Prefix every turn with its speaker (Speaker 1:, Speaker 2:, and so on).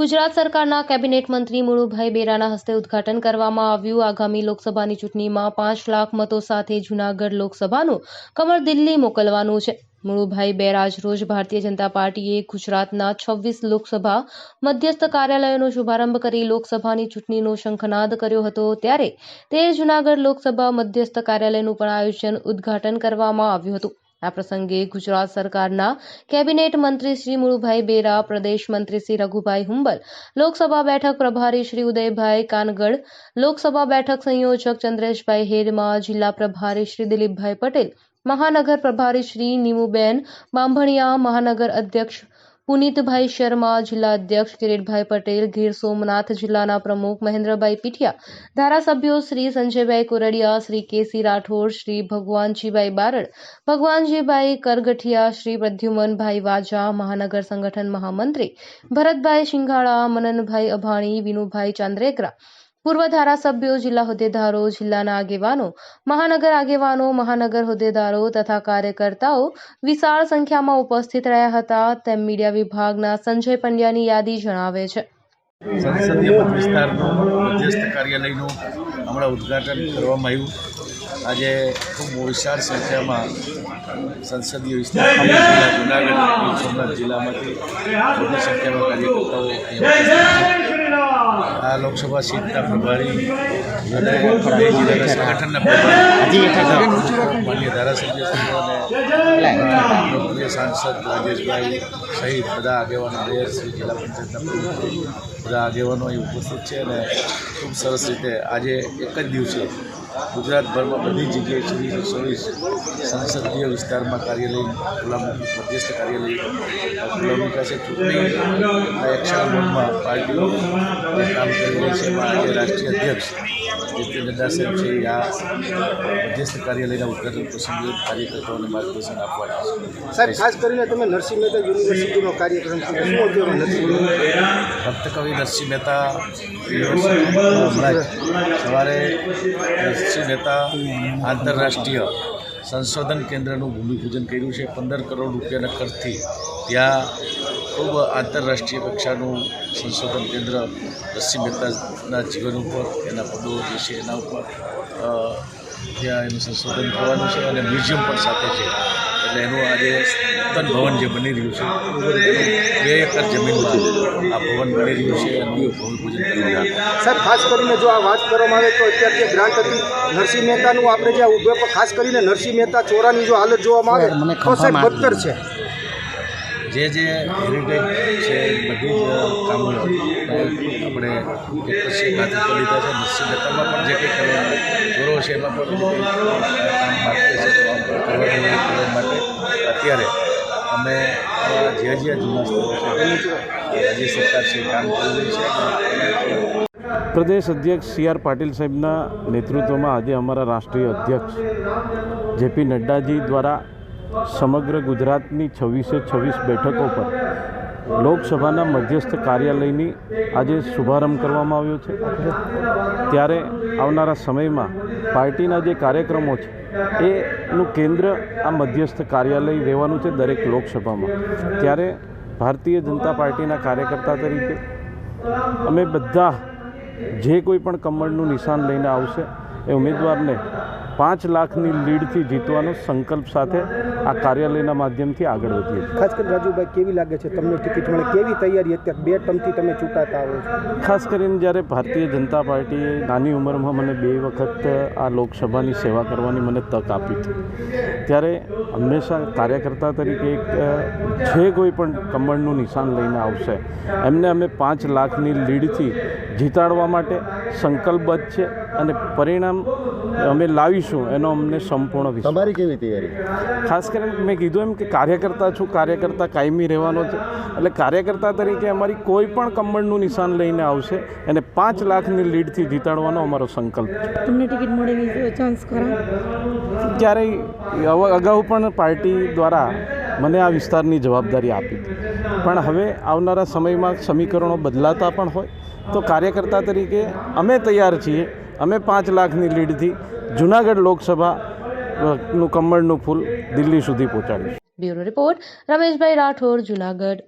Speaker 1: ગુજરાત સરકારના કેબિનેટ મંત્રી મુળુભાઈ બેરાના હસ્તે ઉદઘાટન કરવામાં આવ્યું. આગામી લોકસભાની ચૂંટણીમાં પાંચ લાખ મતો સાથે જૂનાગઢ લોકસભાનું કમર દિલ્હી મોકલવાનું છે. મુળુભાઈ બેરાજ રોજ ભારતીય જનતા પાર્ટીએ ગુજરાતના છવ્વીસ લોકસભા મધ્યસ્થ કાર્યાલયોનો શુભારંભ કરી લોકસભાની ચૂંટણીનો શંખનાદ કર્યો હતો. ત્યારે તેર જૂનાગઢ લોકસભા મધ્યસ્થ કાર્યાલયનું પણ આયોજન ઉદ્ઘાટન કરવામાં આવ્યું હતું. આ પ્રસંગે ગુજરાત સરકારના કેબિનેટ મંત્રી શ્રી મુળુભાઈ બેરા, પ્રદેશ મંત્રી શ્રી રઘુભાઈ હુંબલ, લોકસભા બેઠક પ્રભારી શ્રી ઉદયભાઈ કાનગડ, લોકસભા બેઠક સંયોજક ચંદ્રેશભાઈ હેરમા જિલ્લા પ્રભારી શ્રી દિલીપભાઈ પટેલ, મહાનગર પ્રભારી શ્રી નીમુબેન બાંભણિયા, મહાનગર અધ્યક્ષ પુનિતભાઈ શર્મા, જિલ્લા અધ્યક્ષ કિરીટભાઈ પટેલ, ગીર સોમનાથ જિલ્લાના પ્રમુખ મહેન્દ્રભાઈ પીઠિયા, ધારાસભ્યો શ્રી સંજયભાઈ કુરડિયા, શ્રી કેસી રાઠોડ, શ્રી ભગવાનજીભાઈ બારડ, ભગવાનજીભાઈ કરગઠિયા, શ્રી પ્રદ્યુમનભાઈ વાજા, મહાનગર સંગઠન મહામંત્રી, ભરતભાઈ શિંઘાળા મનનભાઈ અભાણી, વિનુભાઈ ચાંદ્રેકરા પૂર્વ ધારાસભ્યો, જિલ્લા હોદ્દેદારો, જિલ્લાના આગેવાનો, મહાનગર આગેવાનો, મહાનગર હોદ્દેદારો તથા કાર્યકર્તાઓ વિશાળ સંખ્યામાં ઉપસ્થિત રહ્યા હતા. તેમ મીડિયા વિભાગના સંજય પંડ્યાની યાદી જણાવે છે.
Speaker 2: સંસદીય વિસ્તારનું મધ્યસ્થ કાર્યાલયનું હમણાં ઉદ્ઘાટન કરવામાં આવ્યું. આજે ખૂબ વિશાળ સંખ્યામાં સંસદીય વિસ્તાર જુનાગઢ સોમનાથ જિલ્લામાંથી મોટી સંખ્યામાં કાર્યકર્તાઓ. આ લોકસભા સીટના પ્રભારી અને બે જિલ્લાના સંગઠનના પ્રભારી. માન્ય ધારાસભ્ય અને લોકપ્રિય સાંસદ રાજેશભાઈ સહિત બધા આગેવાનો મેયરશ્રી જિલ્લા પંચાયતના બધા આગેવાનો અહીં ઉપસ્થિત છે. અને ખૂબ સરસ રીતે આજે એક જ દિવસે ગુજરાતભરમાં બધી જગ્યાએ છવ્વીસો ચોવીસ સંસદીય વિસ્તારમાં કાર્યાલય ખુલ્લા મધ્યસ્થ કાર્યાલય મૂક્યા છે ચૂંટણી એક્શન મોડમાં પાર્ટીઓ કામ કરી રહી છે એમાં રાષ્ટ્રીય અધ્યક્ષ જેપી નડ્ડા સાહેબ છે આ મધ્યસ્થ કાર્યાલયના ઉદઘાટન પ્રસંગે કાર્યકર્તાઓને માર્ગદર્શન આપવાના છે.
Speaker 3: સાહેબ ખાસ કરીને તમે નરસિંહ મહેતા યુનિવર્સિટીનો કાર્યક્રમ ઉદ્યોગ નરસિંહ મહેતા?
Speaker 2: ભક્ત નરસિંહ મહેતા યુનિવર્સિટીમાં સવારે નરસિંહ મહેતા આંતરરાષ્ટ્રીય સંશોધન કેન્દ્રનું ભૂમિપૂજન કર્યું છે. પંદર કરોડ રૂપિયાના ખર્ચથી ત્યાં ખૂબ આંતરરાષ્ટ્રીય કક્ષાનું સંશોધન કેન્દ્ર નરસિંહ મહેતાના જીવન ઉપર, એના પદો જે છે, એના ઉપર ત્યાં એનું સંશોધન થવાનું છે અને મ્યુઝિયમ પણ સાથે છે. એટલે એનું આજે નૂતન ભવન જે બની રહ્યું છે બે એકર જમીનમાં આ ભવન બની રહ્યું છે એનું ભૂમિપૂજન કરવાનું
Speaker 3: સાહેબ ખાસ કરીને જો આ વાત કરવામાં આવે તો અત્યારે જે ગ્રાન્ટ હતી નરસિંહ મહેતાનું આપણે જે ઉભે પર ખાસ કરીને નરસિંહ મહેતા ચોરાની જો હાલત જોવામાં આવે તો સાહેબ બદતર છે.
Speaker 2: જે જે હેરિટેજ છે બધી જ કામો આપણે જે કંઈ કરવાનું ચોરો છે એમાં પણ કરવા માટે. અત્યારે અમે જ્યાં જે જે જૂના સ્થળો છે રાજ્ય સરકાર છે, કામ કરી છે,
Speaker 4: પ્રદેશ અધ્યક્ષ સી આર પાટીલ સાહેબના નેતૃત્વમાં આજે અમારા રાષ્ટ્રીય અધ્યક્ષ જેપી નડ્ડાજી દ્વારા સમગ્ર ગુજરાતની છવ્વીસે છવ્વીસ બેઠકો પર લોકસભાના મધ્યસ્થ કાર્યાલયની આજે શુભારંભ કરવામાં આવ્યો છે. ત્યારે આવનારા સમયમાં પાર્ટીના જે કાર્યક્રમો છે, એનું કેન્દ્ર આ મધ્યસ્થ કાર્યાલય રહેવાનું છે દરેક લોકસભામાં. ત્યારે ભારતીય જનતા પાર્ટીના કાર્યકર્તા તરીકે અમે બધા જે કોઈ પણ કમળનું નિશાન લઈને આવશે એ ઉમેદવારને પાંચ લાખની લીડથી જીતવાનો સંકલ્પ સાથે આ કાર્યાલયના માધ્યમથી આગળ વધીએ
Speaker 3: ખાસ કરીને રાજુભાઈ કેવી લાગે છે તમને ટિકિટ મળે? કેવી તૈયારી અત્યારે બે ટર્મથી તમે ચૂંટાતા આવો છો?
Speaker 4: ખાસ કરીને જ્યારે ભારતીય જનતા પાર્ટીએ નાની ઉંમરમાં મને બે વખત આ લોકસભાની સેવા કરવાની મને તક આપી હતી. ત્યારે હંમેશા કાર્યકર્તા તરીકે એક જે કોઈ પણ કમળનું નિશાન લઈને આવશે એમને અમે પાંચ લાખની લીડથી જીતાડવા માટે સંકલ્પબદ્ધ છે અને પરિણામ અમે લાવીશું. એનો અમને સંપૂર્ણ વિશ્વાસ.
Speaker 5: તમારી કેવી તૈયારી?
Speaker 4: ખાસ કરીને મેં કીધું એમ કે કાર્યકર્તા છું કાર્યકર્તા કાયમી રહેવાનો છે. એટલે કાર્યકર્તા તરીકે અમારી કોઈ પણ કમળનું નિશાન લઈને આવશે એને પાંચ લાખની લીડથી જીતાડવાનો અમારો સંકલ્પ છે.
Speaker 6: તમને ટિકિટ મળે ચાન્સ ખરા?
Speaker 4: ક્યારેય અગાઉ પણ પાર્ટી દ્વારા મને આ વિસ્તારની જવાબદારી આપી હતી. પણ હવે આવનારા સમયમાં સમીકરણો બદલાતા પણ હોય. તો કાર્યકર્તા તરીકે અમે તૈયાર છીએ અમે પાંચ લાખની લીડથી જુનાગઢ લોકસભા નું કમળનું ફૂલ દિલ્હી સુધી પહોંચાડ્યું
Speaker 1: બ્યુરો રિપોર્ટ, રમેશભાઈ રાઠોડ, જુનાગઢ.